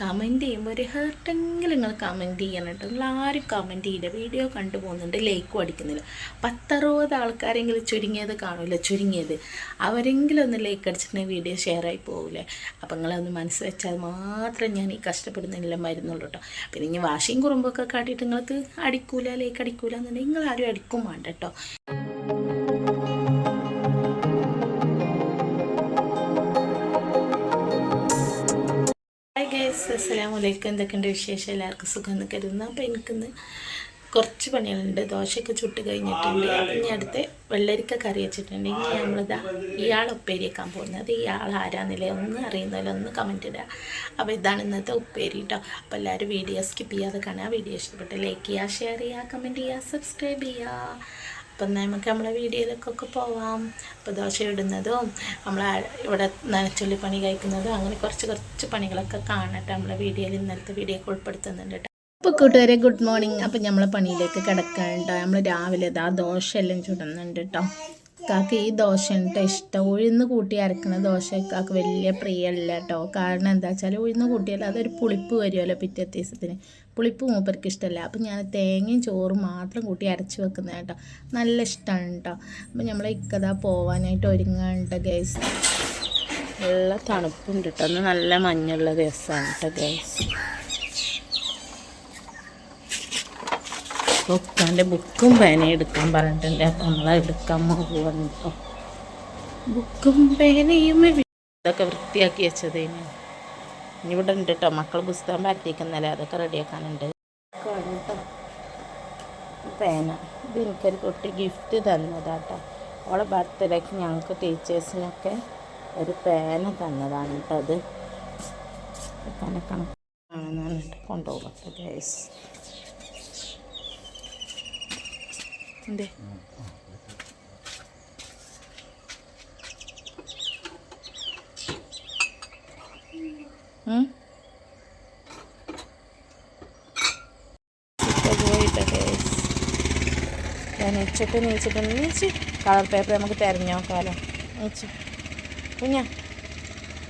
Comment ചെയ്യുമ്പോൾ ഒരു ഹേർട്ടെങ്കിലും നിങ്ങൾ കമന്റ് ചെയ്യണം കേട്ടോ. നിങ്ങൾ ആരും കമന്റ് ചെയ്യില്ല. വീഡിയോ കണ്ടു പോകുന്നുണ്ട്. ലൈക്കും അടിക്കുന്നില്ല. പത്തറുപത് ആൾക്കാരെങ്കിലും ചുരുങ്ങിയത് കാണില്ല? ചുരുങ്ങിയത്. അവരെങ്കിലും ഒന്ന് ലൈക്ക് അടിച്ചിട്ടുണ്ടെങ്കിൽ വീഡിയോ ഷെയർ ആയി പോകില്ലേ അപ്പം നിങ്ങളൊന്ന് മനസ്സ് വെച്ചാൽ മാത്രം ഞാൻ ഈ കഷ്ടപ്പെടുന്നില്ല മരുന്നുള്ളൂ കേട്ടോ. പിന്നെ ഇനി വാശിയും കുറുമ്പൊക്കെ കാട്ടിയിട്ട് നിങ്ങൾക്ക് അടിക്കൂല ലൈക്ക് അടിക്കൂല എന്നുണ്ടെങ്കിൽ നിങ്ങൾ ആരും അടിക്കും വേണ്ട കേട്ടോ. ഗൈസ് വലൈക്കും അലൈക്കും എന്തൊക്കെയുണ്ട് വിശേഷം? എല്ലാവർക്കും സുഖം എന്ന് കരുതുന്നു. അപ്പോൾ എനിക്കിന്ന് കുറച്ച് പണികളുണ്ട്. ദോശയൊക്കെ ചുട്ട് കഴിഞ്ഞിട്ടുണ്ട്. ഇനി അടുത്ത് വെള്ളരിക്ക കറി വെച്ചിട്ടുണ്ട്. ഇനി നമ്മളിതാ ഇയാൾ ഉപ്പേരിയേക്കാൻ പോകുന്നത്. ഇയാൾ ആരാന്നില്ല? ഒന്ന് അറിയുന്നില്ല ഒന്ന് കമന്റ് ഇടുക. അപ്പോൾ ഇതാണ് ഇന്നത്തെ ഉപ്പേരി കേട്ടോ അപ്പോൾ എല്ലാവരും വീഡിയോ സ്കിപ്പ് ചെയ്യാതെ കാണുക. വീഡിയോ ഇഷ്ടപ്പെട്ട് ലൈക്ക് ചെയ്യുക ഷെയർ ചെയ്യുക കമന്റ് ചെയ്യുക സബ്സ്ക്രൈബ് ചെയ്യുക. അപ്പം നമുക്ക് നമ്മളെ വീഡിയോയിലേക്കൊക്കെ പോവാം. അപ്പോൾ ദോശ ഇടുന്നതും നമ്മൾ ഇവിടെ നനച്ചുള്ളി പണി കഴിക്കുന്നതും അങ്ങനെ കുറച്ച് കുറച്ച് പണികളൊക്കെ കാണട്ടെ. നമ്മളെ വീഡിയോയിൽ ഇന്നലത്തെ വീഡിയോക്ക് ഉൾപ്പെടുത്തുന്നുണ്ട് കേട്ടോ അപ്പോൾ കൂട്ടുകാരെ ഗുഡ് മോർണിംഗ് അപ്പം നമ്മളെ പണിയിലേക്ക് കിടക്കാൻ കേട്ടോ നമ്മൾ രാവിലെ ഇതാ ദോശ എല്ലാം ചുടുന്നുണ്ട് കേട്ടോ കാക്ക് ഈ ദോശ കേട്ടോ ഇഷ്ടം. ഉഴുന്ന് കൂട്ടി അരക്കുന്ന ദോശ കാക്ക വലിയ പ്രിയമല്ല കേട്ടോ കാരണം എന്താ വെച്ചാൽ ഉഴുന്ന് കൂട്ടിയാൽ അതൊരു പുളിപ്പ് വരുമല്ലോ പിറ്റേ ദിവസത്തിന് പുളിപ്പ് മൂപ്പർക്ക് ഇഷ്ടമല്ല അപ്പം ഞാൻ തേങ്ങയും ചോറും മാത്രം കൂട്ടി അരച്ച് വെക്കുന്നത് കേട്ടോ നല്ല ഇഷ്ടമാണ് കേട്ടോ അപ്പം നമ്മൾ ഇക്കതാ പോവാനായിട്ട് ഒരുങ്ങാണ്ട് ഗൈസ് നല്ല തണുപ്പുണ്ട് കേട്ടോ അന്ന് നല്ല മഞ്ഞുള്ള ദിവസമാണ് കേട്ടോ ഗൈസ് ഉപ്പാന്റെ ബുക്കും പേനയും എടുക്കാൻ പറഞ്ഞിട്ടുണ്ട്. അപ്പം നമ്മൾ എടുക്കാൻ പോകുന്നു കേട്ടോ ബുക്കും പേനയും ഇതൊക്കെ വൃത്തിയാക്കി വെച്ചതേനു. ഇവിടെ ഉണ്ട് കേട്ടോ മക്കൾ പുസ്തകം പരത്തിക്കുന്നല്ലേ അതൊക്കെ റെഡിയാക്കാനുണ്ട് കേട്ടോ പേന. ഇത് എനിക്കൊരു കുട്ടി ഗിഫ്റ്റ് തന്നതാട്ടോ അവളെ ബർത്ത്ഡേക്ക് ഞങ്ങൾക്ക് ടീച്ചേഴ്സിനൊക്കെ ഒരു പേന തന്നതാണ് കേട്ടോ അത്. കണക്കണം കൊണ്ടുപോകട്ടെ കൊണ്ടുപോകാം ഗൈസ് എന്തേ ഞാൻ ഉച്ചയ്ക്ക് നീച്ചിട്ട് നീച്ച്. കളർ പേപ്പർ നമുക്ക് തിരഞ്ഞു നോക്കാമല്ലോ നീച്ച്. കുഞ്ഞാ.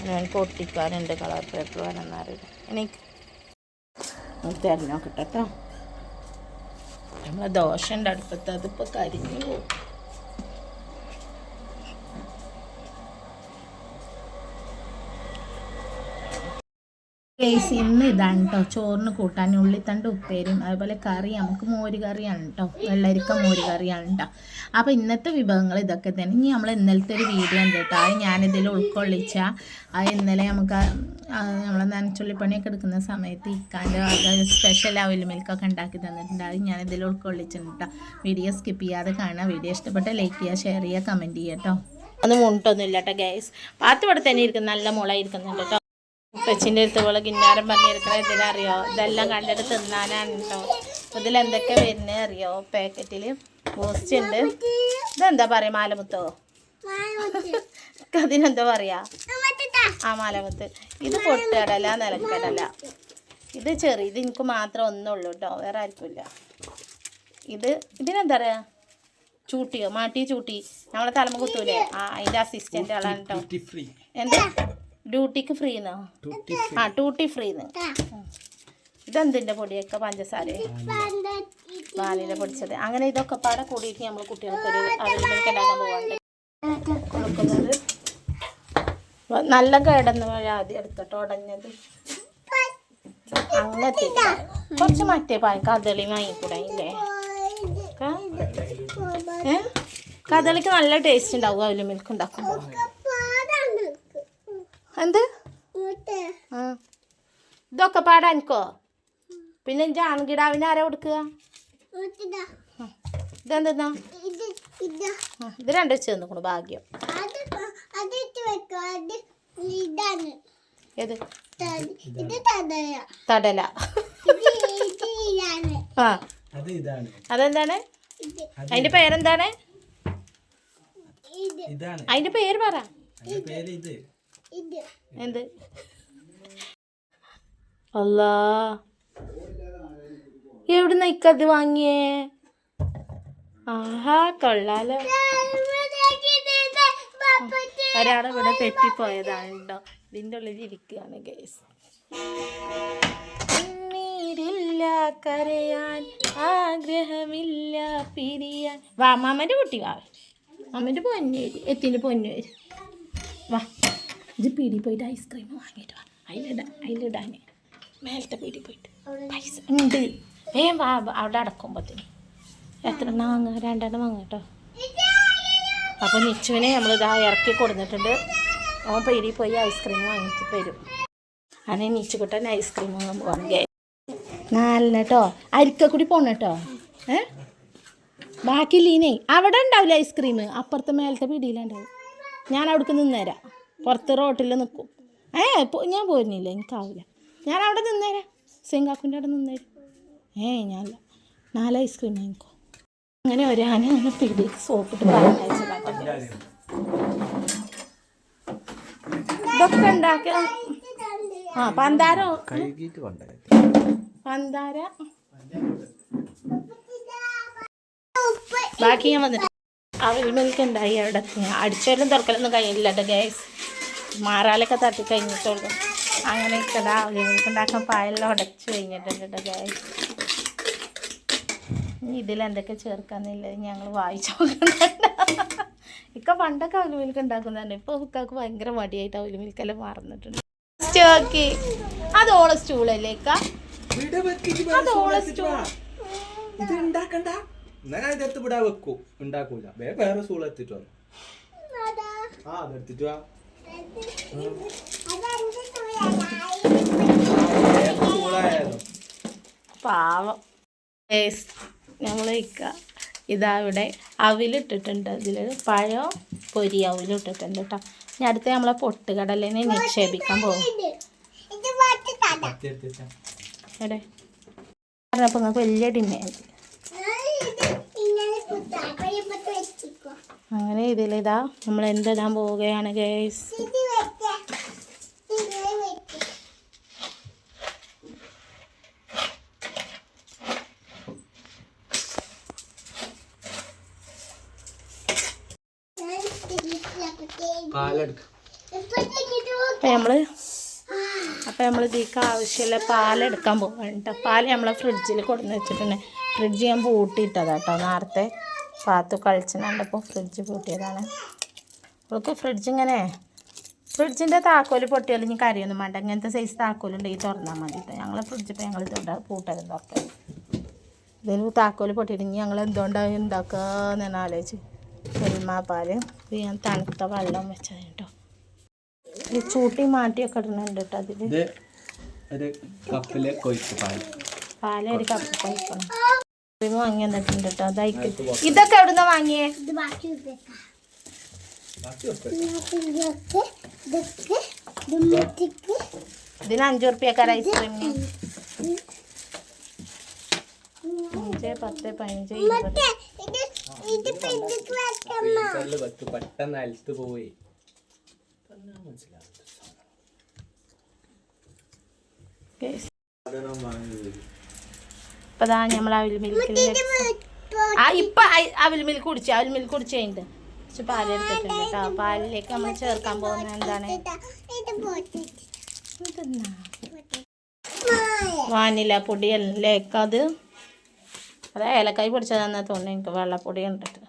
ഞാൻ ഒട്ടിക്കാനുണ്ട് കളർ പേപ്പർ വേണമെന്നറിയില്ല എനിക്ക്. തിരഞ്ഞു നോക്കട്ടെ കേട്ടോ നമ്മളെ ദോശ ഉണ്ട് അടുപ്പത്ത് അതിപ്പോൾ കരിഞ്ഞു പോകും കേസ് ഇന്ന് ഇതാണ് കേട്ടോ ചോറിന് കൂട്ടാൻ ഉള്ളിത്തണ്ട് ഉപ്പേരും അതുപോലെ കറി നമുക്ക് മോര് കറിയാണ് കേട്ടോ വെള്ളരിക്ക മോര് കറിയാണ് കേട്ടോ അപ്പോൾ ഇന്നത്തെ വിഭവങ്ങൾ ഇതൊക്കെ തന്നെ. ഇനി നമ്മൾ ഇന്നലത്തെ ഒരു വീഡിയോ ഉണ്ട് കേട്ടോ അത് ഞാനിതിൽ ഉൾക്കൊള്ളിച്ച അത് ഇന്നലെ നമുക്ക് നമ്മൾ നനച്ചുള്ളി പണിയൊക്കെ എടുക്കുന്ന സമയത്ത് ഇക്കാന്റെ സ്പെഷ്യൽ അവിൽ മിൽക്കൊക്കെ ഉണ്ടാക്കി തന്നിട്ടുണ്ട് അത് ഞാനിതിൽ ഉൾക്കൊള്ളിച്ചിട്ടുണ്ട് കേട്ടോ വീഡിയോ സ്കിപ്പ് ചെയ്യാതെ കാണുക. വീഡിയോ ഇഷ്ടപ്പെട്ട ലൈക്ക് ചെയ്യുക ഷെയർ ചെയ്യുക കമന്റ് ചെയ്യുക കേട്ടോ അത് മുണ്ടൊന്നും ഇല്ല കേട്ടോ ഗ്യാസ് പാത്ത് ഇവിടെ തന്നെ ഇരിക്കും നല്ല മുള ഇരിക്കുന്നുണ്ട് കേട്ടോ കൊച്ചിന്റെ അടുത്ത് പോലെ കിന്നാരം പറഞ്ഞിരിക്കണ ഇതിനറിയോ ഇതെല്ലാം കണ്ടിട്ട് തിന്നാനാണ് കേട്ടോ ഇതിൽ എന്തൊക്കെ വരുന്നത് അറിയോ? പാക്കറ്റിൽ ബൂസ്റ്റ് ഉണ്ട്. ഇതെന്താ പറയാ മാലമുത്തോ? അതിനെന്താ പറയാ? ആ മാലമുത്ത്. ഇത് പൊട്ടുകടല നിലക്കടല. ഇത് ചെറിയ ഇത് എനിക്ക് മാത്രം ഒന്നുള്ളൂ കേട്ടോ വേറെ ആർക്കുമില്ല. ഇത് ഇതിനെന്താ പറയാ? ചൂട്ടിയോ മാട്ടി ചൂട്ടി. നമ്മളെ തലമ കുത്തൂലേ? ആ അതിന്റെ അസിസ്റ്റന്റ് ആളാണ് കേട്ടോ ഫ്രീ എന്ത്? ഡ്യൂട്ടിക്ക് ഫ്രീ എന്നോ ആ ടൂട്ടി ഫ്രീന്ന് ഇതെന്തിന്റെ പൊടിയൊക്കെ പഞ്ചസാര? പാലിലെ പൊടിച്ചത്. അങ്ങനെ ഇതൊക്കെ പാടെ കൂടിയിട്ട് നമ്മൾ കുട്ടികൾക്ക് ഒരു ഉണ്ടാക്കാൻ പോകാണ്ട് കൊടുക്കുന്നത്. നല്ല കേടന്ന് വഴി ആദ്യം എടുത്തിട്ട് ഉടഞ്ഞത്. അങ്ങനത്തെ കുറച്ച് മറ്റേ പായ കദളി വാങ്ങിക്കൂടെ ഇല്ലേ കദളിക്ക് നല്ല ടേസ്റ്റ് ഉണ്ടാവും അവൽ മിൽക്ക് ഉണ്ടാക്കുമ്പോൾ എന്ത്? ആ. പാടാൻ പാടാനിക്കോ? പിന്നെ ജാൻകിടാവിന് ആരാ കൊടുക്കുക? ഇതെന്താ ഇത് രണ്ട് വെച്ച് തന്നിക്കണു ഭാഗ്യം. ഏത്? തടല. ആ. അത് ഇതാണ്. അതെന്താണ്? അതിന്റെ പേരെന്താണ്? ഇതാണ്. അതിന്റെ പേര് പറ. അതിന്റെ പേര് ഇത്. എന്ത്? അല്ലാ. എവിടുന്ന ഇക്കത് വാങ്ങിയേ? ആഹാ കൊള്ളാലോ. ഒരാളെ ഇവിടെ തെറ്റിപ്പോയതാണ് കേട്ടോ ഇതിന്റെ ഉള്ളിൽ ഇരിക്കുകയാണ് ഗേസ് കരയാൻ ആഗ്രഹമില്ല പിരിയാൻ. വാ മാമന്റെ കുട്ടി വാ. മാമന്റെ പൊന്നേര് എത്തിന്റെ പൊന്നേര് വാ ഇത് പീടി പോയിട്ട് ഐസ്ക്രീം വാങ്ങിയിട്ട് വാ. അതിലിടാ അതിലിടാൻ മേലത്തെ പീടി പോയിട്ട്. പൈസ ഉണ്ട്. വേഗം വാ അവിടെ അടക്കുമ്പോഴത്തേന് എത്ര എണ്ണം രണ്ടെണ്ണം വാങ്ങുക കേട്ടോ. അപ്പോൾ നിച്ചുവിനെ നമ്മൾ ഇതാ ഇറക്കി കൊടുത്തിട്ടുണ്ട്. അവൻ പേരി പോയി ഐസ്ക്രീം വാങ്ങിയിട്ട് വരും. അങ്ങനെ നിച്ചുകുട്ടൻ ഐസ്ക്രീം വാങ്ങാൻ പോകണം നാലിന് കേട്ടോ അരിക്കക്കൂടി പോണ കേട്ടോ. ഏ? ബാക്കി ലീനേ അവിടെ ഉണ്ടാവില്ല ഐസ്ക്രീം അപ്പുറത്തെ മേലത്തെ പീടിയിലുണ്ടാവും ഞാൻ അവിടേക്ക് നിന്നേരാം. പുറത്ത് റോട്ടിൽ നിൽക്കും ഏ ഞാൻ പോരുന്നില്ല. എനിക്കാവില്ല. ഞാൻ അവിടെ നിന്നേരാം. സിംഗാക്കുന്റെ അവിടെ നിന്നേരും. ഏ ഞാനല്ല നാല് ഐസ്ക്രീം വാങ്ങിക്കോ. അങ്ങനെ ഒരാന അങ്ങനെ പിടിക്ക് സോപ്പിട്ട് ഇതൊക്കെ ഉണ്ടാക്കുക ആ പന്താര പന്താര. ബാക്കി ഞാൻ വന്നിട്ട് അവൽ മിൽക്ക് ഉണ്ടായി അവിടെ. അടിച്ചാലും തുറക്കലൊന്നും കഴിയില്ല കേട്ടോ ഗ്യാസ് മാറാലൊക്കെ തട്ടി കഴിഞ്ഞിട്ടുള്ളൂ. അങ്ങനെ ഇട്ടതാ അവൽ മിൽക്ക് ഉണ്ടാക്കാൻ പായെല്ലാം ഉടച്ചു കഴിഞ്ഞിട്ടുണ്ട് കേട്ടോ ഗ്യാസ് ഇനി ഇതിലെന്തൊക്കെ ചേർക്കാന്നില്ല. ഞങ്ങൾ വായിച്ചു നോക്കുന്നുണ്ട് ഇക്ക പണ്ടൊക്കെ അവൽ മിൽക്ക് ഉണ്ടാക്കുന്നുണ്ട് ഇപ്പോൾ ഇക്കാക്ക് ഭയങ്കര മടിയായിട്ട് അവൽ മിൽക്കെല്ലാം എല്ലാം സ്റ്റോക്കി അത് ഓളെ സ്റ്റൂളല്ലേ ഇക്ക? അത് ഓളെ സ്റ്റൂൾ ഇത് ഉണ്ടാക്കണ്ട. എന്നാ ഞാൻ ഇതെടുത്ത് വെക്കൂ. ഉണ്ടാക്കൂല. വേറെ എത്തിട്ട് വന്നു. ആ അതെടുത്തിട്ട് വാ. വേറെ പാവം. നമ്മൾ ഇക്ക ഇതാ ഇവിടെ അവിലിട്ടിട്ടുണ്ട്. ഇതിൽ പഴം പൊരി അവിലിട്ടിട്ടുണ്ട് കേട്ടോ ഇനി അടുത്ത് നമ്മളെ പൊട്ടുകടലിനെ നിക്ഷേപിക്കാൻ പോകും. എവിടെ? പറഞ്ഞപ്പോൾ നിങ്ങൾക്ക് വലിയ ഡിമാൻഡ്. അങ്ങനെ ഇതിലിതാ. നമ്മൾ എന്തിടാൻ പോവുകയാണ് ഗേസ്? പാലെടുക്ക. അപ്പം നമ്മൾ നമ്മൾ ഇതിലേക്ക് ആവശ്യമുള്ള പാലെടുക്കാൻ പോകാൻ കേട്ടോ. പാൽ നമ്മൾ ഫ്രിഡ്ജിൽ കൊടുന്ന് വെച്ചിട്ടുണ്ട്. ഫ്രിഡ്ജ് ഞാൻ പൂട്ടിയിട്ടത് കേട്ടോ. നേരത്തെ പാത്തു കളിച്ചിട്ടുണ്ടപ്പോൾ ഫ്രിഡ്ജ് പൂട്ടിയതാണ്. അവൾക്ക് ഫ്രിഡ്ജ് ഇങ്ങനെ ഫ്രിഡ്ജിന്റെ താക്കോൽ പൊട്ടിയാലും ഇനി കറിയൊന്നും വേണ്ട. ഇങ്ങനത്തെ സൈസ് താക്കോലുണ്ടെങ്കിൽ തുറന്നാൽ മതി കേട്ടോ. ഞങ്ങളെ ഫ്രിഡ്ജ് ഇപ്പോൾ ഞങ്ങൾ ഇതുകൊണ്ട് പൂട്ടലും തുറക്കലും ഇതിൽ താക്കോൽ പൊട്ടിയിട്ട് ഇനി ഞങ്ങൾ എന്തുകൊണ്ടാണ് ഉണ്ടാക്കുക എന്ന് ആലോചിച്ച്. ഇത് ഞാൻ തണുത്ത വെള്ളം വെച്ചത് കേട്ടോ. ഈ ചൂട്ടി മാറ്റിയൊക്കെ ഇടുന്നുണ്ട് കേട്ടോ അതിൽ ഒരു കപ്പിൽ കൊയ്ത്ത് പാൽ പാൽ ഒരു കപ്പ് കൊയ്ക്കണം. ഇത് വാങ്ങി തന്നിട്ടുണ്ട് കേട്ടോ. അതായിക്ക്. ഇതൊക്കെ എവിടുന്ന വാങ്ങിയേ? ബാക്കി വെക്ക്. ഇതിന് അഞ്ചു റുപ്യക്കാർ ഐസ്ക്രീമിന്. അഞ്ച് പത്ത് പതിനഞ്ച് ഇരുപത്. പെട്ടെന്ന് അലത്ത് പോയി പറഞ്ഞാ മനസ്സിലാവും Guys, സാധനം വാങ്ങിയത് ഇപ്പൊ ദാ നമ്മൾ അവിൽ മിൽക്കിൽ ആ ഇപ്പൊ അയ്- അവിൽ മിൽക്ക് കുടിച്ചു അവിൽ മിൽക്ക് കുടിച്ച് കഴിഞ്ഞിട്ട് കുറച്ച് പാൽ എടുത്തിട്ടുണ്ട് കേട്ടോ. പാലിലേക്ക് നമ്മൾ ചേർക്കാൻ പോകുന്ന എന്താണ്? വാനില പൊടിയല്ലേക്ക് അത് ഏലക്കായ് പൊടിച്ചതാന്നാ തോന്നുന്നു. എനിക്ക് വെള്ളപ്പൊടി കണ്ടിട്ട്.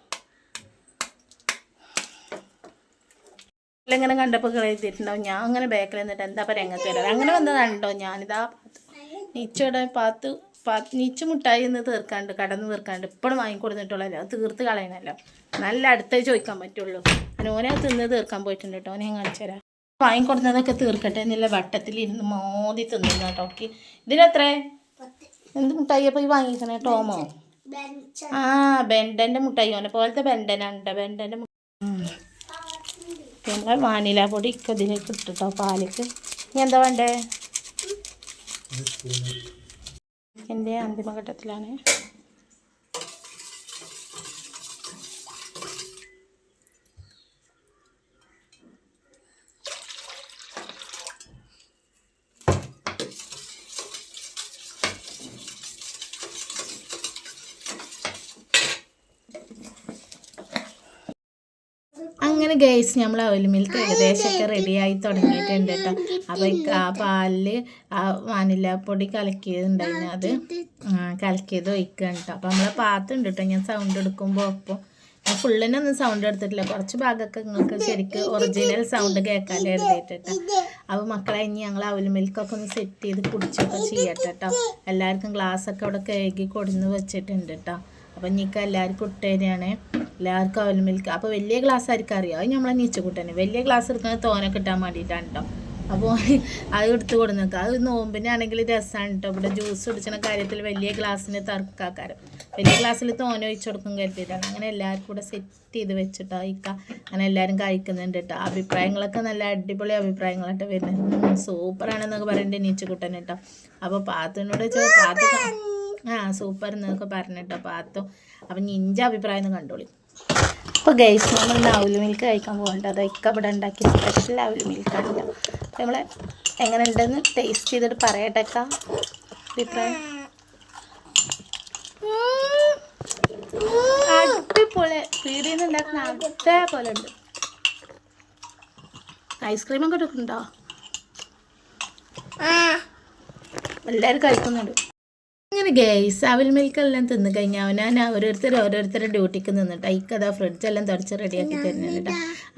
ഇങ്ങനെ കണ്ടപ്പോൾ എഴുതിയിട്ടുണ്ടാവും. ഞാൻ അങ്ങനെ ബാക്കിൽ നിന്നിട്ട് എന്താ പറയുക രംഗത്ത് വരാറ് അങ്ങനെ വന്നതാണല്ലോ. ഞാനിതാ നീച്ചയുടെ പാത്ത് പാത്ത് നീച്ച മുട്ടായി എന്ന് തീർക്കാണ്ട് കടന്ന് തീർക്കാണ്ട് ഇപ്പോഴും വാങ്ങിക്കൊടുത്തിട്ടുള്ളല്ലോ അത് തീർത്ത് കളയണല്ലോ. നല്ല അടുത്തേ ചോദിക്കാൻ പറ്റുള്ളൂ. ഓനെ തിന്ന് തീർക്കാൻ പോയിട്ടുണ്ട് കേട്ടോ. ഓനെ കാണിച്ചു തരാം. വാങ്ങിക്കൊടുത്തതൊക്കെ തീർക്കട്ടെ എന്നുള്ള വട്ടത്തിൽ ഇരുന്ന് മോദി തിന്നു കേട്ടോ. ഓക്കെ. ഇതിനെത്രേ എന്ത് മുട്ടായി അപ്പോൾ ഈ വാങ്ങിക്കണേ? ടോമോ? ആ ബെൻഡന്റെ മുട്ടായി. ഓനെ പോലത്തെ ബെൻഡനുണ്ട് ബെൻഡന്റെ മുട്ട പിന്നെ വാനില പൊടി ഒക്കെ ഇതിലേക്ക് ഇട്ടിട്ടോ പാലിക്ക്. ഇനി എന്താ വേണ്ടേ? എന്റെ അന്തിമഘട്ടത്തിലാണ്. അങ്ങനെ ഗൈസ് നമ്മൾ അവൽ മിൽക്ക് ഏകദേശമൊക്കെ റെഡിയായി തുടങ്ങിയിട്ടുണ്ട് കേട്ടോ. അപ്പോൾ ആ പാലിൽ ആ വാനില പൊടി കലക്കിയതുണ്ടായിരുന്നു അത്. കലക്കിയത് ഒഴിക്കുകയാണ് കേട്ടോ അപ്പോൾ നമ്മളെ പാത്തുണ്ട് കേട്ടോ ഞാൻ സൗണ്ട് എടുക്കുമ്പോൾ ഒപ്പം. ഞാൻ ഫുള്ളിനൊന്നും സൗണ്ട് എടുത്തിട്ടില്ല. കുറച്ച് ഭാഗമൊക്കെ നിങ്ങൾക്ക് ശരിക്ക് ഒറിജിനൽ സൗണ്ട് കേൾക്കാൻ എഴുതിയിട്ടോ അപ്പോൾ മക്കളെ ഇനി ഞങ്ങൾ അവൽ മിൽക്കൊക്കെ ഒന്ന് സെറ്റ് ചെയ്ത് കുടിച്ചൊക്കെ ചെയ്യട്ടെ കേട്ടോ എല്ലാവർക്കും ഗ്ലാസ്സൊക്കെ അവിടെ കഴുകി കൊടുന്ന് വെച്ചിട്ടുണ്ട് കേട്ടോ അപ്പം ഇനിക്ക് എല്ലാവർക്കും ഇട്ടേനെയാണ് എല്ലാവർക്കും അവൽ മിൽക്ക് അപ്പോൾ വലിയ ഗ്ലാസ് ആയിരിക്കും അറിയാം. അത് നമ്മളെ നീച്ചുകൂട്ടനെ വലിയ ഗ്ലാസ് എടുക്കുന്നത് തോനെ കിട്ടാൻ വേണ്ടിയിട്ടാണ് കേട്ടോ അപ്പോൾ അത് എടുത്ത് കൊടുന്നേക്കുക അത് നോമ്പിനാണെങ്കിൽ രസമാണ് കേട്ടോ ഇവിടെ ജ്യൂസ് കുടിക്കുന്ന കാര്യത്തിൽ വലിയ ഗ്ലാസ്സിന് തർക്കാക്കാരം. വലിയ ഗ്ലാസ്സിൽ തോന ഒഴിച്ചു കൊടുക്കും കരുതിയിട്ടാണ്. അങ്ങനെ എല്ലാവർക്കും കൂടെ സെറ്റ് ചെയ്ത് വെച്ചിട്ടോ ഇക്ക. അങ്ങനെ എല്ലാവരും കഴിക്കുന്നുണ്ട് കേട്ടോ അഭിപ്രായങ്ങളൊക്കെ നല്ല അടിപൊളി അഭിപ്രായങ്ങളായിട്ട് വരുന്നത്. സൂപ്പറാണെന്നൊക്കെ പറയേണ്ടത് നീച്ചുകുട്ടൻ കേട്ടോ അപ്പോൾ പാത്തിനോട് ക- ആ സൂപ്പർ എന്നൊക്കെ പറഞ്ഞിട്ടോ പാത്തു അപ്പം നിന്റെ അഭിപ്രായം ഒന്ന് കണ്ടോളി. അപ്പോൾ ഗൈസ് നമ്മൾ നവൽ മിൽക്ക് കഴിക്കാൻ പോകണ്ട. അതൊക്കെ ഇക്ക ഇവിടെ ഉണ്ടാക്കിയ സ്പെഷ്യൽ നവൽ മിൽക്കാണ് അപ്പോൾ നമ്മൾ എങ്ങനെ ഉണ്ടെന്ന് ടേസ്റ്റ് ചെയ്തിട്ട് പറയട്ടേക്ക അഭിപ്രായം? അടിപൊളി. പീടിയിൽ നിന്ന് ഉണ്ടാക്കുന്ന അതേപോലെ ഉണ്ട്. ഐസ്ക്രീമൊക്കെ എടുക്കുന്നുണ്ടോ എല്ലാവരും കഴിക്കുന്നുണ്ട്. അങ്ങനെ ഗേസ് അവൽ മിൽക്കെല്ലാം തിന്നു കഴിഞ്ഞാൽ ഞാൻ ഓരോരുത്തർ ഓരോരുത്തരുടെ ഡ്യൂട്ടിക്ക് നിന്നിട്ട്. ഫ്രിഡ്ജ് ഫ്രിഡ്ജെല്ലാം തുടച്ച് റെഡിയാക്കി തരുന്നത് കേട്ടോ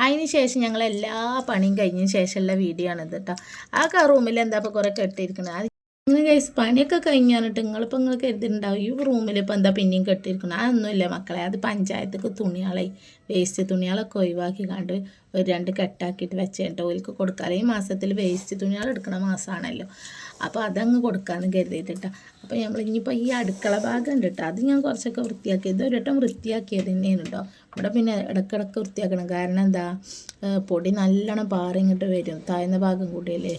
അതിന് ശേഷം ഞങ്ങൾ എല്ലാ പണിയും കഴിഞ്ഞതിന് ശേഷമുള്ള വീഡിയോ ആണ് കേട്ടോ ആ റൂമിൽ എന്താ ഇപ്പോൾ കുറേ കെട്ടിയിരിക്കുന്നത് അത് ഇങ്ങനെ ഗൈസ് പണിയൊക്കെ കഴിഞ്ഞാണിട്ട് നിങ്ങളിപ്പോൾ നിങ്ങൾ കരുതിയിട്ടുണ്ടാവും ഈ റൂമിൽ ഇപ്പോൾ എന്താ പിന്നെയും കെട്ടിയിരിക്കണം അതൊന്നുമില്ല മക്കളെ അത് പഞ്ചായത്തേക്ക് തുണികളെ വേസ്റ്റ് തുണികളൊക്കെ ഒഴിവാക്കി കണ്ട് ഒരു രണ്ട് കെട്ടാക്കിയിട്ട് വെച്ചിട്ട്. ഓൽക്ക് കൊടുക്കാറ്. ഈ മാസത്തിൽ വേസ്റ്റ് തുണികൾ എടുക്കുന്ന മാസമാണല്ലോ അപ്പോൾ അതങ്ങ് കൊടുക്കാമെന്ന് കരുതിയിട്ടാ അപ്പോൾ നമ്മൾ ഇനിയിപ്പോൾ ഈ അടുക്കള ഭാഗം ഉണ്ട് കേട്ടോ അത് ഞാൻ കുറച്ചൊക്കെ വൃത്തിയാക്കി. ഇത് ഒരു വട്ടം വൃത്തിയാക്കിയത് തന്നെയാണ് കേട്ടോ ഇവിടെ പിന്നെ ഇടക്കിടക്ക് വൃത്തിയാക്കണം. കാരണം എന്താ? പൊടി നല്ലോണം പാറി ഇങ്ങോട്ട് വരും. താഴ്ന്ന ഭാഗം കൂടിയല്ലേ.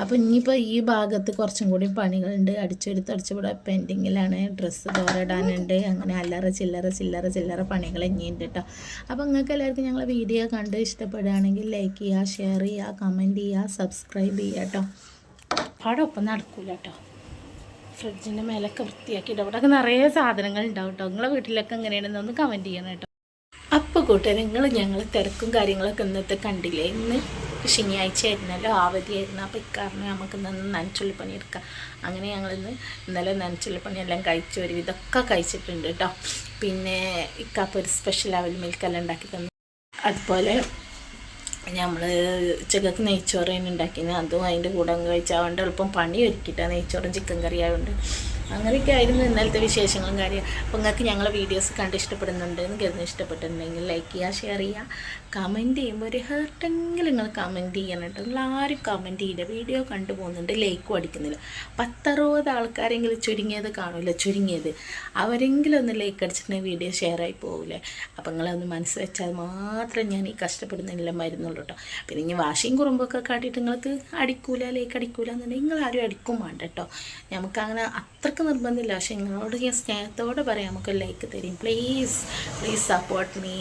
അപ്പോൾ ഇനിയിപ്പോൾ ഈ ഭാഗത്ത് കുറച്ചും കൂടി പണികളുണ്ട്. അടിച്ചെടുത്ത് അടിച്ചിവിടെ പെൻഡിങ്ങിലാണ്. ഡ്രസ്സ് തോരടാനുണ്ട്. അങ്ങനെ അല്ലറ ചില്ലറ ചില്ലറ ചില്ലറ പണികൾ ഇനിയുണ്ട് കേട്ടോ അപ്പോൾ നിങ്ങൾക്ക് എല്ലാവർക്കും ഞങ്ങളെ വീഡിയോ കണ്ട് ഇഷ്ടപ്പെടുകയാണെങ്കിൽ ലൈക്ക് ചെയ്യുക ഷെയർ ചെയ്യുക കമന്റ് ചെയ്യുക സബ്സ്ക്രൈബ് ചെയ്യുക കേട്ടോ അവിടെ ഒപ്പം നടക്കൂല കേട്ടോ ഫ്രിഡ്ജിന്റെ മേലൊക്കെ വൃത്തിയാക്കിയിട്ട് അവിടെ നിറയെ സാധനങ്ങൾ ഉണ്ടാവും കേട്ടോ നിങ്ങളെ വീട്ടിലൊക്കെ എങ്ങനെയാണെന്ന് ഒന്ന് കമന്റ് ചെയ്യണം കേട്ടോ അപ്പോൾ കൂട്ടെ നിങ്ങൾ ഞങ്ങൾ തിരക്കും കാര്യങ്ങളൊക്കെ ഇന്നത്തെ കണ്ടില്ലേ? ഇന്ന് ശനിയാഴ്ച ആയിരുന്നല്ലോ അവധിയായിരുന്നു അപ്പോൾ ഇക്കാരണം നമുക്ക് ഇന്ന് നനച്ചുള്ളി പണി എടുക്കാം. അങ്ങനെ ഞങ്ങളിന്ന് ഇന്നലെ നനച്ചുള്ളി പണി എല്ലാം കഴിച്ചു. ഒരു ഇതൊക്കെ കഴിച്ചിട്ടുണ്ട് കേട്ടോ പിന്നെ ഇക്കാപ്പ് ഒരു സ്പെഷ്യൽ അവൽ മിൽക്കെല്ലാം ഉണ്ടാക്കി തന്നു. അതുപോലെ നമ്മൾ ഉച്ചക്കൊക്കെ തന്നെ ഉണ്ടാക്കിയത് അതും അതിന്റെ കൂടെ അങ്ങ് കഴിച്ചാൽ എളുപ്പം പണി ഒരുക്കിയിട്ടാണ് നെയ്ച്ചോറും ചിക്കൻ കറി ആയതുകൊണ്ട് അങ്ങനെയൊക്കെ ആയിരുന്നു ഇന്നലത്തെ വിശേഷങ്ങളും കാര്യം. അപ്പോൾ നിങ്ങൾക്ക് ഞങ്ങളെ വീഡിയോസ് കണ്ട് ഇഷ്ടപ്പെടുന്നുണ്ട് എന്ന് കരുതുന്നു. ഇഷ്ടപ്പെട്ടിട്ടുണ്ടെങ്കിൽ ലൈക്ക് ചെയ്യുക ഷെയർ ചെയ്യുക. കമന്റ് ചെയ്യുമ്പോൾ ഒരു ഹേർട്ടെങ്കിലും നിങ്ങൾ കമന്റ് ചെയ്യണം കേട്ടോ. നിങ്ങൾ ആരും കമന്റ് ചെയ്യില്ല. വീഡിയോ കണ്ടു പോകുന്നുണ്ട് ലൈക്കും അടിക്കുന്നില്ല. പത്തറുപത് ആൾക്കാരെങ്കിലും ചുരുങ്ങിയത് കാണില്ല ചുരുങ്ങിയത്. അവരെങ്കിലും ഒന്ന് ലൈക്ക് അടിച്ചിട്ടുണ്ടെങ്കിൽ വീഡിയോ ഷെയർ ആയി പോകില്ലേ അപ്പോൾ നിങ്ങളൊന്ന് മനസ്സ് വെച്ചാൽ മാത്രം ഞാൻ ഈ കഷ്ടപ്പെടുന്നതില്ല മരുന്നുള്ളൂ കേട്ടോ. പിന്നെ ഇനി വാശിയും കുറുമ്പൊക്കെ കാട്ടിയിട്ട് നിങ്ങൾക്ക് അടിക്കൂല ലൈക്ക് അടിക്കൂല എന്നുണ്ടെങ്കിൽ നിങ്ങൾ ആരും അടിക്കും വേണ്ട കേട്ടോ. നമുക്കങ്ങനെ അത്രയ്ക്ക് നിർബന്ധമില്ല. പക്ഷെ നിങ്ങളോട് ഞാൻ സ്നേഹത്തോടെ പറയാം. നമുക്ക് ലൈക്ക് തരും. Please please support me